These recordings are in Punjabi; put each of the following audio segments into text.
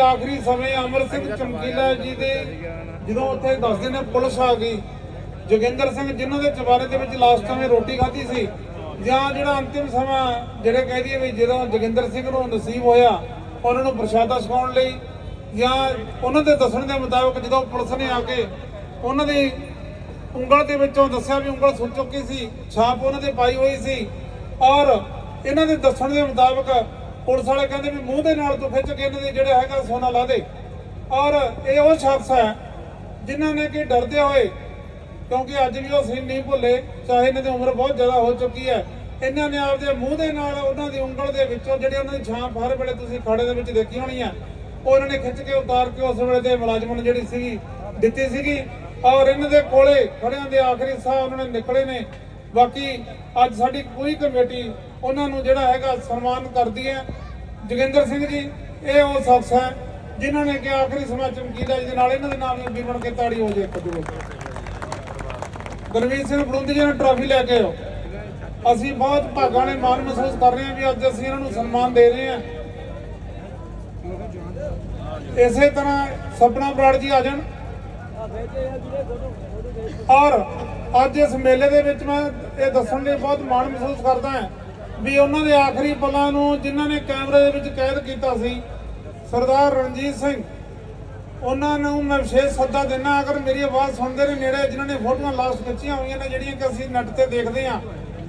ਆਖਰੀ ਸਮੇਂ ਅਮਰ ਸਿੰਘ ਚਮਕੀਲਾ ਜੀ ਦੇ ਜਦੋਂ ਉੱਥੇ ਦੱਸਦੇ ਨੇ ਪੁਲਿਸ ਆ ਗਈ, ਜੋਗਿੰਦਰ ਸਿੰਘ ਜਿਨ੍ਹਾਂ ਦੇ ਚਬਾਰੇ ਦੇ ਵਿੱਚ ਲਾਸਟ ਟਾਈਮ ਰੋਟੀ ਖਾਧੀ ਸੀ, ਜਾਂ ਜਿਹੜਾ ਅੰਤਿਮ ਸਮਾਂ ਜਿਹੜੇ ਕਹਿ ਦਈਏ ਵੀ ਜਦੋਂ ਜੋਗਿੰਦਰ ਸਿੰਘ ਨੂੰ ਨਸੀਬ ਹੋਇਆ, ਉਹਨਾਂ ਨੂੰ ਪ੍ਰਸ਼ਾਦਾ ਛਕਾਉਣ ਲਈ, ਜਾਂ ਉਹਨਾਂ ਦੇ ਦੱਸਣ ਦੇ ਮੁਤਾਬਕ ਜਦੋਂ ਪੁਲਿਸ ਨੇ ਆ ਕੇ ਉਹਨਾਂ ਦੀ ਉਂਗਲ ਦੇ ਵਿੱਚੋਂ ਦੱਸਿਆ ਵੀ ਉਂਗਲ ਸੁੱਜ ਚੁੱਕੀ ਸੀ, ਛਾਪ ਉਹਨਾਂ ਦੇ ਪਾਈ ਹੋਈ ਸੀ, ਔਰ ਇਹਨਾਂ ਦੇ ਦੱਸਣ ਦੇ ਮੁਤਾਬਕ ਪੁਲਿਸ ਵਾਲੇ ਕਹਿੰਦੇ ਵੀ ਮੂੰਹ ਦੇ ਨਾਲ ਤੂੰ ਖਿੱਚ ਕੇ ਇਹਨਾਂ ਦੇ ਜਿਹੜਾ ਹੈਗਾ ਸੋਨਾ ਲਾ ਦੇ। ਔਰ ਇਹ ਉਹ ਸ਼ਖਸ ਹੈ ਜਿਨ੍ਹਾਂ ਨੇ ਕਿ ਡਰਦੇ ਹੋਏ, ਕਿਉਂਕਿ ਅੱਜ ਵੀ ਉਹ ਸੀਨ ਨਹੀਂ ਭੁੱਲੇ, ਚਾਹੇ ਇਹਨਾਂ ਦੀ ਉਮਰ ਬਹੁਤ ਜ਼ਿਆਦਾ ਹੋ ਚੁੱਕੀ ਹੈ, ਇਹਨਾਂ ਨੇ ਆਪਦੇ ਮੂੰਹ ਦੇ ਨਾਲ ਉਹਨਾਂ ਦੀ ਉਂਗਲ ਦੇ ਵਿੱਚੋਂ ਜਿਹੜੇ ਉਹਨਾਂ ਦੀ ਛਾਪ ਹਰ ਵੇਲੇ ਤੁਸੀਂ ਖਾੜੇ ਦੇ ਵਿੱਚ ਦੇਖੀ ਹੋਣੀ ਆ ਉਹ ਇਹਨਾਂ ਨੇ ਖਿੱਚ ਕੇ ਉਤਾਰ ਕੇ ਉਸ ਵੇਲੇ ਦੇ ਮੁਲਾਜ਼ਮ ਨੂੰ ਜਿਹੜੀ ਸੀਗੀ, ਦਿੱਤੀ ਸੀਗੀ। ਔਰ ਇਹਨਾਂ ਦੇ ਕੋਲੇ ਖੜਿਆਂ ਦੇ ਆਖਰੀ ਸਾਹ ਉਹਨਾਂ ਨੇ ਨਿਕਲੇ ਨੇ। ਬਾਕੀ ਅੱਜ ਸਾਡੀ ਪੂਰੀ ਕਮੇਟੀ ਉਹਨਾਂ ਨੂੰ ਜਿਹੜਾ ਹੈਗਾ ਸਨਮਾਨ ਕਰਦੀ ਹੈ। ਜੋਗਿੰਦਰ ਸਿੰਘ ਜੀ, ਇਹ ਉਹ ਸ਼ਖਸ ਹੈ, ਜਿਨ੍ਹਾਂ ਨੇ ਕਿ ਆਖਰੀ ਸਮਾਂ ਚਮਕੀਲਾ ਜੀ ਦੇ ਨਾਲ ਇਹਨਾਂ ਦੇ ਨਾਮ ਵੀ ਬਣ ਕੇ ਤਾੜੀ ਹੋ ਜੇ ਇੱਕ ਦੂਜੇ ਗੁਰਮੀਤ ਸਿੰਘ ਬਲੁੰਦੀ ਜੀ ਨੇ ਟਰਾਫੀ ਲੈ ਕੇ ਆਓ। ਅਸੀਂ ਬਹੁਤ ਭਾਗਾਂ ਵਾਲੇ ਮਾਣ ਮਹਿਸੂਸ ਕਰ ਰਹੇ ਹਾਂ ਵੀ ਅੱਜ ਅਸੀਂ ਇਹਨਾਂ ਨੂੰ ਸਨਮਾਨ ਦੇ ਰਹੇ ਹਾਂ। ਇਸੇ ਤਰ੍ਹਾਂ ਸਪਨਾ ਬਰਾੜ ਜੀ ਆ ਜਾਣ। ਔਰ ਅੱਜ ਇਸ ਮੇਲੇ ਦੇ ਵਿੱਚ ਮੈਂ ਇਹ ਦੱਸਣ ਲਈ ਬਹੁਤ ਮਾਣ ਮਹਿਸੂਸ ਕਰਦਾ ਹਾਂ ਵੀ ਉਹਨਾਂ ਦੇ ਆਖਰੀ ਪਲਾਂ ਨੂੰ ਜਿਨ੍ਹਾਂ ਨੇ ਕੈਮਰੇ ਦੇ ਵਿੱਚ ਕੈਦ ਕੀਤਾ ਸੀ, ਸਰਦਾਰ ਰਣਜੀਤ ਸਿੰਘ। ਉਹਨਾਂ ਨੂੰ ਮੈਂ ਵਿਸ਼ੇਸ਼ ਸੱਦਾ ਦਿੰਦਾ, ਅਗਰ ਮੇਰੀ ਆਵਾਜ਼ ਸੁਣਦੇ ਨੇ ਨੇੜੇ, ਜਿਨ੍ਹਾਂ ਨੇ ਫੋਟੋਆਂ ਲਾਸਟ ਖਿੱਚੀਆਂ ਹੋਈਆਂ ਨੇ, ਜਿਹੜੀਆਂ ਕਿ ਅਸੀਂ ਨੈਟ ਤੇ ਦੇਖਦੇ ਹਾਂ।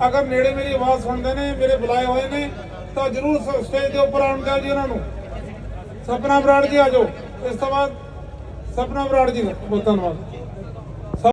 ਅਗਰ ਨੇੜੇ ਮੇਰੀ ਆਵਾਜ਼ ਸੁਣਦੇ ਨੇ, ਮੇਰੇ ਬੁਲਾਏ ਹੋਏ ਨੇ, ਤਾਂ ਜਰੂਰ ਸਟੇਜ ਦੇ ਉੱਪਰ ਆਉਣ ਦਿਓ ਜੀ ਉਹਨਾਂ ਨੂੰ। ਸਪਨਾ ਬਰਾੜ ਜੀ ਆ ਜਾਓ। ਇਸ ਤੋਂ ਬਾਅਦ ਸਪਨਾ ਬਰਾੜ ਜੀ ਦਾ ਬਹੁਤ ਧੰਨਵਾਦ।